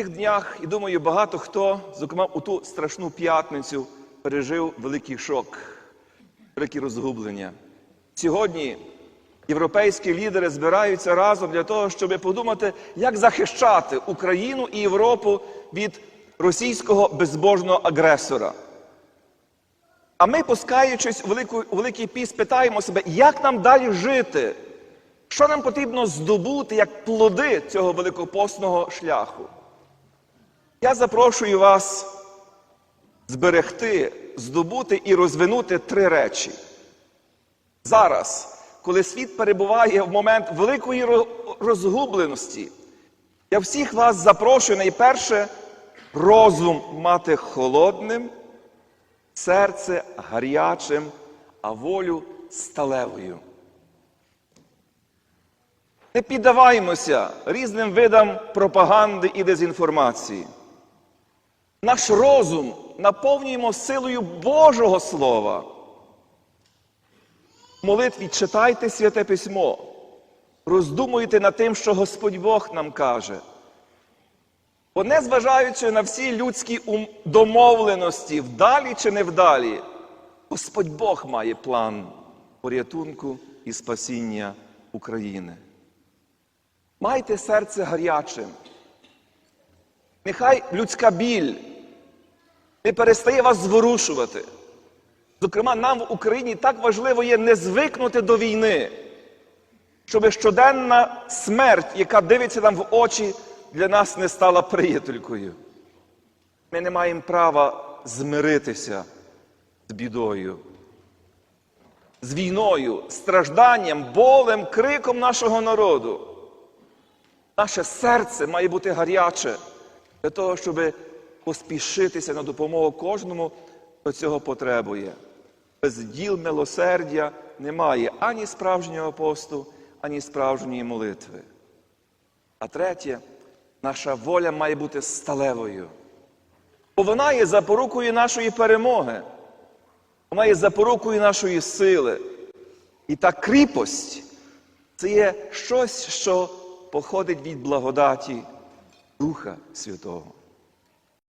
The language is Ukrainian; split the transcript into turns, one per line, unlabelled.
цих днях, і думаю, багато хто, зокрема у ту страшну п'ятницю, пережив великий шок, велике розгублення. Сьогодні європейські лідери збираються разом для того, щоб подумати, як захищати Україну і Європу від російського безбожного агресора. А ми, пускаючись у великий піс, питаємо себе, як нам далі жити? Що нам потрібно здобути як плоди цього великопосного шляху? Я запрошую вас зберегти, здобути і розвинути три речі. Зараз, коли світ перебуває в момент великої розгубленості, я всіх вас запрошую найперше розум мати холодним, серце гарячим, а волю сталевою. Не піддаваймося різним видам пропаганди і дезінформації. Наш розум наповнюємо силою Божого Слова. В молитві читайте святе письмо, роздумуйте над тим, що Господь Бог нам каже. Бо незважаючи на всі людські домовленості, вдалі чи невдалі, Господь Бог має план порятунку і спасіння України. Майте серце гарячим. Нехай людська біль не перестає вас зворушувати. Зокрема, нам в Україні так важливо є не звикнути до війни, щоб щоденна смерть, яка дивиться нам в очі, для нас не стала приятелькою. Ми не маємо права змиритися з бідою, з війною, стражданням, болем, криком нашого народу. Наше серце має бути гаряче для того, щоб поспішитися на допомогу кожному, хто цього потребує. Без діл милосердя немає ані справжнього посту, ані справжньої молитви. А третє, наша воля має бути сталевою. Бо вона є запорукою нашої перемоги, вона є запорукою нашої сили. І та кріпость це є щось, що походить від благодаті Духа Святого.